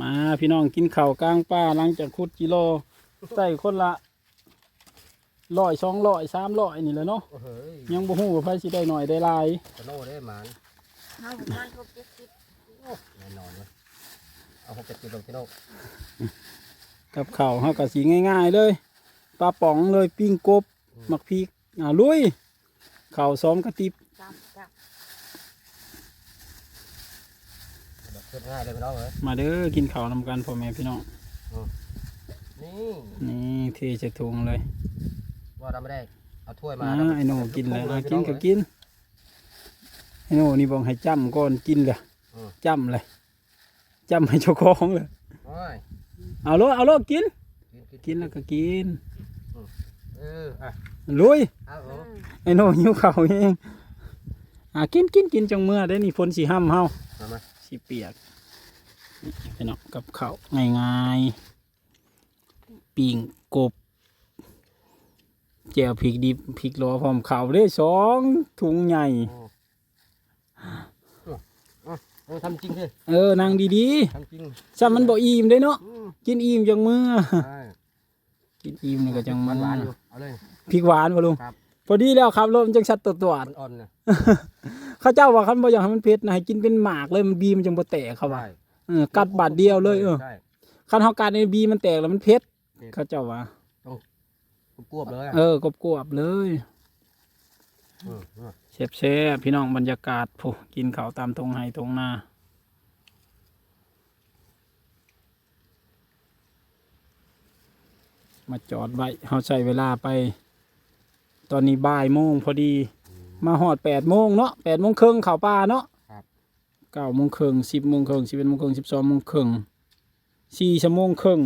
มาพี่น้องกินข้าวกลางป่าหลังจากขุดกิโลใส่คนละร้อยสองร้อยสามร้อยนี่แหละเนาะโอ้เฮ้ยยังบ่ฮู้ว่าไผสิได้หน่อยได้หลายตะโน่ได้หมานเอาประมาณหกเจ็ดสิบแน่นอนเลยเอาหกเจ็ดกิโลกิโลกับข้าวเฮาก็สิง่าย ๆ เลยปลาป๋องเลยปิ้งกบหมักพริกอ่าลุยข้าวซ้อมกระติบจำจแบบ เพื่อนง่ายเลยพี่น้องเลยมาเด้อกินข้าวนำกันพ่อแม่พี่น้องนี่นี่เทใส่ถุงเลยว่าเราไม่ได้เอาถ้วยมาอ่าเราไอ้โหนกินเลยทุอะๆกินก็พี่องกินไอ้โหนนี่บอกให้จ้ำก่อนกินเลยอืมจ้ำเลยจ้ำให้เจ้าของเลยโอ้ยเอาโลดเอาโลดกินกินกิน กินแล้วก็กินเอออะลุยเอาำเอาอืมไอ้โหนหิวข้าวเองอะกินกินกินจังเมื่อได้นี่ฝนสีห้ำเฮามามา สีเปียกนี่พี่น้องกับข้าวง่ายๆปิ่งกบแจวพริกดิบพริกล้อพร้อมข้าวได้สองถุงใหญ่เออทำจริงสิเออนั่งดีทำจริงๆซ้ำมันบ่อิ่มได้เนาะอืมกินอิ่มจังเมื่อใช่กินอิ่มนี่ก็จังหมัวานนหวานๆอยู่เอาเลยพริกหวานบ่ลุงครับ พอดีแล้วครับรถมันจังชัดตัวตัวดมันอ่อนนะเขาเจ้าว่าคันบ่อยากให้มันเผ็ดนะให้กินเป็นหมากเลยมันบีมันจังบ่แตกเขาว่าใช่เออกัดบาดเดียวเลยเออใช่คันเฮากัดในบีมันแตกแล้วมันเผ็ดเผ็ดเขาเจ้าว่ากวบๆเลยอะเออกบกวบๆเลยอืมอืมแซ่บๆพี่น้องบรรยากาศผู้กินข้าวตามทงไห้ทงนามาจอดไว้เฮาใช้เวลาไป ตอนนี้บ่ายโมงพอดี มาหอดแปดโมงเนาะแปดโมงครึ่งเข้าป่าเนาะเก้าโมงครึ่งสิบโมงครึ่งสิบเอ็ดโมงครึ่งสิบสองโมงครึ่งสี่ชั่วโมงครึ่ง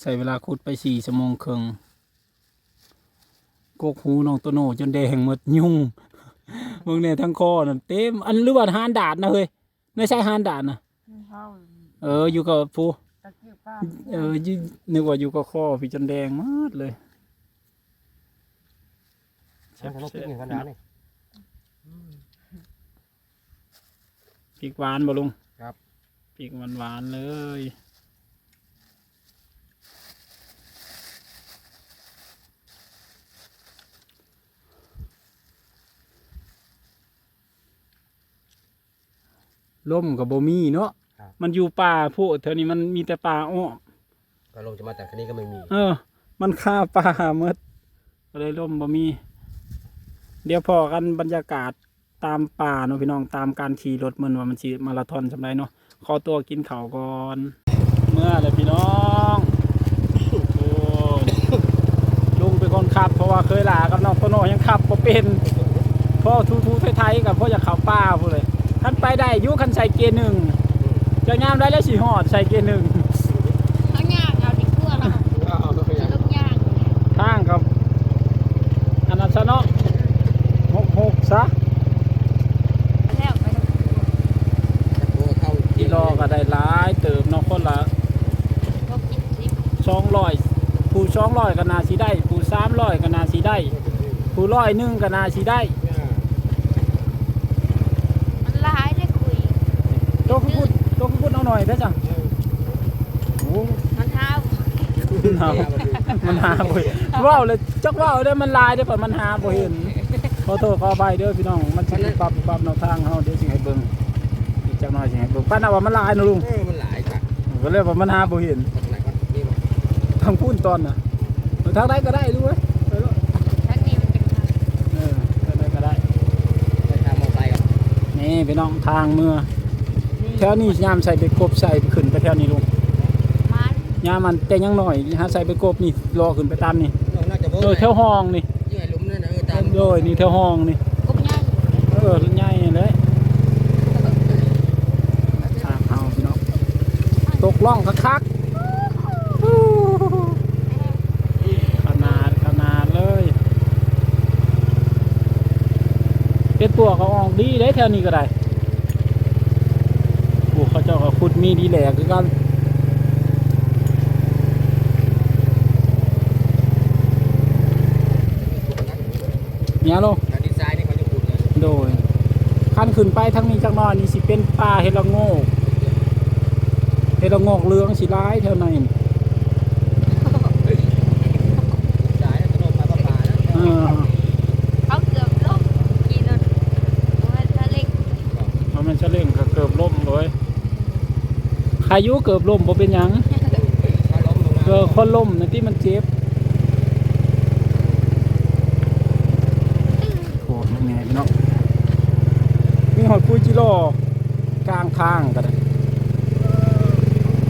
ใส่เวลาขุดไปสี่ชั่วโมงครึ่งกกหูน้องโตโน่จนแดงหมดยุ่งเมืองเนี่ยทั้งคอนั่นเต็มอันหรือว่าหานดาดนะเฮ้ยไม่ใช่หานดาดนะเขาเอออยู่กับผู้ ตะเกียบป้าเออยืนึกว่าอยู่กับคอพี่จนแดงหมดเลยใช่ทำพริกอย่างกันดานี่พริกหวานบ่ลุงครับพริกหวานหวานๆเลยล่มกับโบมีเนาะ มันอยู่ป่าพวกเท่านี้มันมีแต่ป่าอ้อมก็ลงจะมาแต่คันนี้ก็ไม่มีเออ มันฆ่าป่าเมดก็เลยล่มบ่มี เดี๋ยวพอกันบรรยากาศตามป่าเนาะพี่น้องตามการขี่รถมันว่ามันสิมาราธอนสำไรเนาะขอตัวกินข้าวก่อน เมื่อเลยพี่น้องโอ้ยลุงเป็นคนขับ เพราะว่าเคยลากับน้องโตโน่ยังขับบ่เป็นพ่อทูทูไทยๆกับพ่ออยากเข้าป่าพูดเลยคันไปได้อยุคันใส่เกียร์หนึ่ง จะงามได้แล้วสิหอดใส่เกียร์หนึ่งเขาย่างเอาดิขั้วเราเอาตัวอย่างลูกย่างทางกับ อันนั้นซะเนาะหกหกซะแล้วไปทำตัวเข้ากิโลก็ได้หลายเติมเนาะคนละหกเจ็ดสิบสองร้อยผู้สองร้อยก็นาสีได้ ผู้สามร้อยก็นาสีได้ ผู้ร้อยหนึ่งก็นาสีได้มันร้ายได้คุยโตัวพูดโตัวพูด หน่อยได้อจ้ะโอ้มันเท้ามันหามันหาบ่เห็นว้าวเลยจักว้าวได้อมันลายได้อแต่มันหาบ่เห็นขอโทษขออภัยเด้อพี่น้องมันสิปรับปรับแนวทางเฮาเดี๋ยวสิให้เบิ่งอีกจักหน่อยสิให้เบิ่งป้าน่ะว่ามันลายเนาะลุงเออมันหลายค่ะก็เลยว่ามันหาบ่เห็นตรงไหนก่อนนี่มั้งทางพูนตอนน่ะเอาทางใดก็ได้ดูเว้ยไปเถอะทั้งนี้มันเป็นทางเออทางใดก็ได้ไปทางมอเตอร์ไซค์ครับนี่พี่น้องทางเมื่อ แถวนี้ยามใส่ไปกบใส่ไปขึ้นไปแถวนี้ลุงมันยามมันแต่ยังหน่อยหาใส่ไปกบนี่รอขึ้นไปตามนี่น่าจะโบ้โดยแถวห้องนี่ยี่ไอ้หลุมนั่นนะเออตามโดยนี่แถวห้องนี่กบย่างเออใหญ่เลยทางเอาพี่น้องตกล่องคักๆขนาดขนาดเลยเก็ดตัวเขาออกดีได้แถวนี้ก็ได้โอ้เขาเจ้าก็ขุดมีดีแหลกคือกันเนี่ยลงทางดีไซน์นี่เขาจะขุดเลยโดยคันขึ้นไปทางนี้จักหน่อยนี่สิเป็นป่าเฮ็ดละโงกเฮ็ดละโงกเหลืองสิร้ายแถวนั้นจ่ายแล้วจะลงมาป่าๆนะเออเขาเกือบล้มกี่รถว่าถ้าเล็กมันเป็นชะเล่งก็เกือบล่มเลย ขายุเกือบล่มบ่เป็นหยังถ้าล้มลงมาเอคนล่มในะที่มันเจ็บโอ้ยไงพี่น้องมีหอดปุยจิโร่กลางทางก็ได้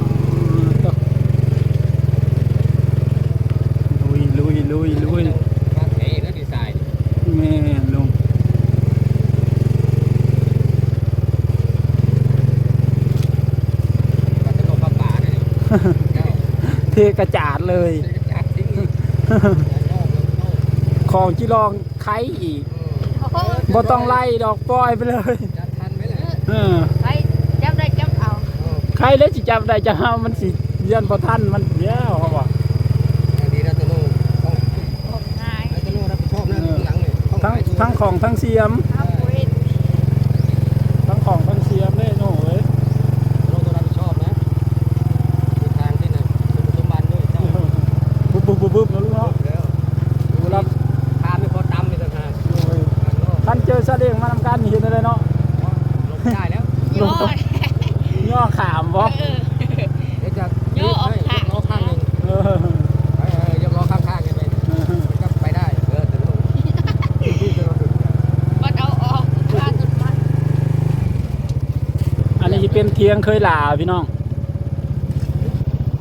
อืมก็ลุยลุยลุยลุย มาเทแล้วดีไซน์ แม่ลุง มาจะลงป่าๆนี่ เจ้าเทกระจาดเลยจะจัดทิ้งอีกนอกเลยนอกของจิรองไข่อีกโอ้โหบ่ต้องไล่ดอกปล่อยไปเลยจัดทันไหมล่ะเออไปจับได้จับเอาใครเลยสิจับได้จะห้ามมันสิยันพอท่านมันเดียวเขาบอกดีนะตัวโน้ต้องผมนายตัวโน้รับผิดชอบนะหลังเนี่ยทั้งทั้งของทั้งเสียม เอาปุริต ทั้งของทั้งเสียมเลยโน่เอ้ย โน้ต้องรับผิดชอบนะทางที่หนึ่งเป็นสมบัติด้วยเจ้า ปุ๊บปุ๊บปุ๊บปุ๊บนะลูกเนาะ แล้ว ดูรับ ทานไม่พอตำเลยต่างหาก โอ้ยท่านเจอซาเล้งมานำการนี่เห็นอะไรเนาะ ลงได้แล้ว โยนย่อขามบ่เออ เดี๋ยวจะโยกออกทางล้อข้างหนึ่งเออยกล้อข้างๆกันไปมันก็ไปได้ เออแต่ลงมันเอาออกว่าตุดมันอันนี้จะเป็นเทียงเคยหลาพี่น้อง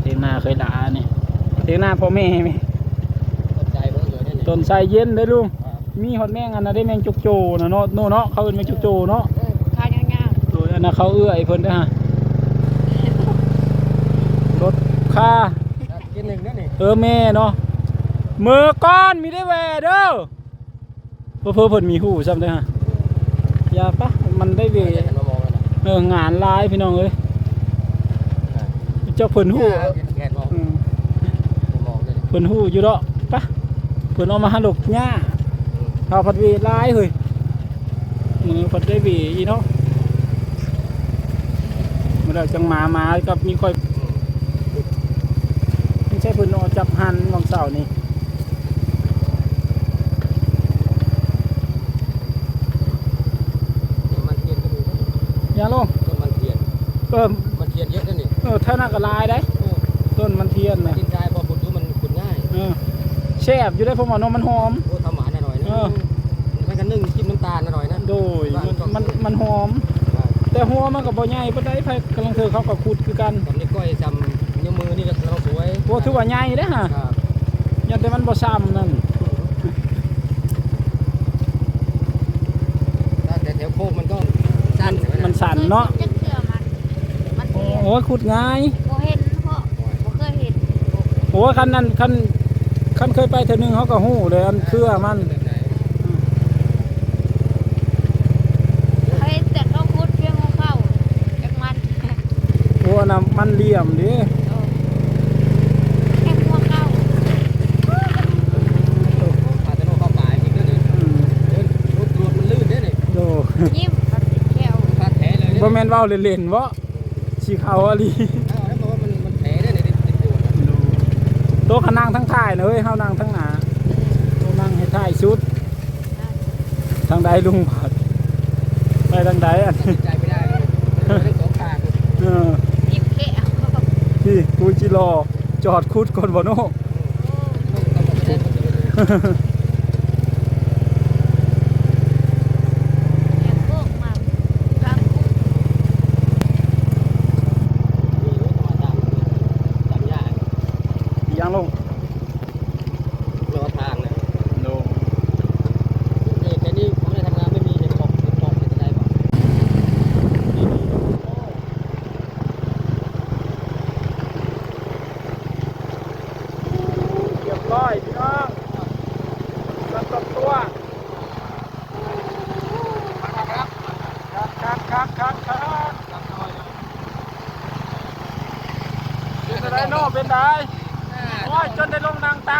เทียงหน้าเคยหลานี่เทียงหน้าพ่อแม่ไหมตกใจเบอร์เลยเนี่ยต้นไทรเย็นเลยลุง มีหอดแมงอันนั้นได้แมงจุกโจนะเนาะโน่เนาะเขาเอิ้นแมงจุกโจเนาะ เอ อันนั้นเขาเอื้อไอ้เพิ่นเด้อฮะรถค่ากินหนึ่งนั่นนี่เออแม่เนาะมือก้อนมีได้แหวเด้อเพื่อเพื่อเพิ่นมีหูซ้ำเด้อฮะอย่าปะมันได้เวเดี๋ยวมามองกันนะเอองานหลายพี่น้องเอ้ยเจ้าเพิ่นหูแกนมองอืมมองเลยเพิ่นหูอยู่เนาะปะเพิ่นเอามาหาหลบหญ้าเขาพัดเวหลายเฮ้ยมือพัดได้เวอีเนาะ เมื่อเราจังมามากับมีค่อยไม่ใช่เพิ่นเอาจับหันวังเสาร์นี่มันเทียนก็มีอย่าลงต้นมันเทียนเออมันเทียนเยอะนั่นนี่เออเท่านั้นก็หลายได้ต้นมันเทียนนะกินได้พอขุดดูมันขุดง่ายเออแซ่บอยู่ได้เพราะว่าเนมมันหอมโอ้ทำหวานอร่อยนะมันก็นึ่งจิ้มน้ำตาลอร่อยนะ โดยมันมันมันหอม แต่หัวมันก็บ่ใหญ่ปานใดไผกำลังเธอเขาก็ขุดคือกันจำนี่ก้อยจำนิ้วมือนี่ก็เราสวยโอ้ถือว่าใหญ่เด้อฮะครับยันแต่มันบ่ซ้ำนั่นแต่แถวโคกมันก็สั้นมันสั่นเนาะจะเชื่อมันมันโอ้เทียนโหขุดง่ายบ่เห็นเพราะบ่เคยเห็นโอ้ยคันนั้นคันคันเคยไปเทื่อนึงเขาก็ฮู้เลยอันเครือมัน เคยเห็นแต่เขาคุดเพียงของเขาจักมัน โอ้อันน่ะ มันเหลี่ยมเดิเออแค่หัวเข้าพาจะโน่เข้าป่าจริงด้วยนี่อืมเดินรถรถมันลื่นด้วยนี่โดยิ้มมันสิแก้วพาแผลเลยบ่แม่นเว้าเล่นๆบ่สิเขาอะลีอ้าวแล้วบอกว่ามันมันแผลได้ในติดติดอยู่นะโต๊ะเขานั่งทั้งท้ายนะเฮ้ยเฮานั่งทั้งหน้าโต๊ะนั่งให้ท้ายสุด ทางใดลุงบาดไปทางใดอันตัดสินใจไม่ได้เลยทั้งสองทางเออยิ้มแก้ว พี่กูจิรอจอดคุดก่อนบ่โน่ ต้องต้องบอกไม่ได้ต้องเลย แก้วโคกมาบางคุด มีรถมาตามตามยาก ยังลง รอทางนะ โน แค่นี้ผมไม่ได้ทำงานไม่มีเห็นบอกเห็นบอกเป็นอะไรบอก เรียบร้อยพี่น้องรัดตัวครับครับครับครับครับเป็นอะไร โนเป็นไดโอ้ยจนได้ลงนางต่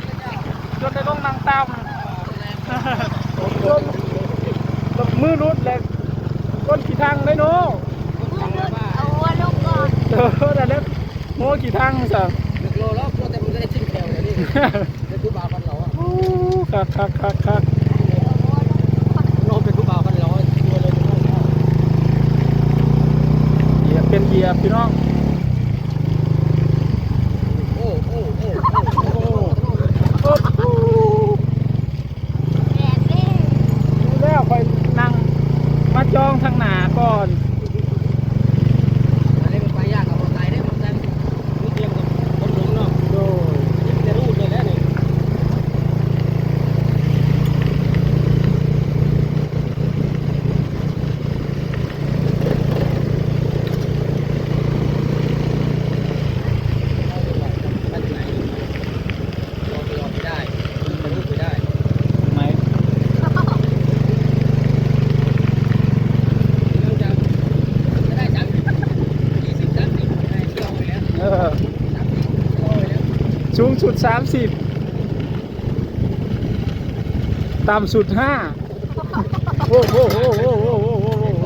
ำจนได้ลงนางต่ำจนจนมือรุดแล้วก้นขี่ทางได้เนาะมือรุดเอาหัวลงก่อนเออแต่เล็กโง่ขี่ทางซะหนึ่งโลแล้วโลแต่มันก็ได้ชิ้นแถวเลยนี่เป็นผู้บ่าวพันเราอะโอ้คักคักคักคักเอาหัวลงก่อนโลเป็นผู้บ่าวพันเราตัวเลยเป็นโลเหยียบเป็นเหยียบพี่น้อง โอ้โอ้โอ้โอ้โอ้ โอ้โห แดดนี่ ดูแล้วคอยนั่งมาจ องทางหนาก่อนอันนี้มันไปยากกับคนไทยได้มันได้รู้เตรียมกับคนหลงเนาะ โดย นี่มันจะรูดเลยแล้วนี่ ไปไหนรอไปรอไม่ได้จะรูดไม่ได้ ไหน เรื่องจะจะได้จับยี่สิบจับสิบได้เที่ยวไปแล้ว เออ จับสิบเที่ยวไปแล้ว สูงสุ ดสามสิบต่ำสุดห้าโอ้โหโอ้โหโอ้โหโอ้โหโอ้โห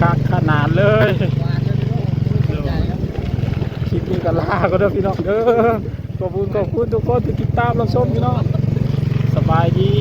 คักขนาดเลยครับคลิปนี้ก็ลาก็เด้อพี่น้องเด้อขอบคุณขอบคุณทุกคนที่ติดตามรับชมพี่น้องสบายดี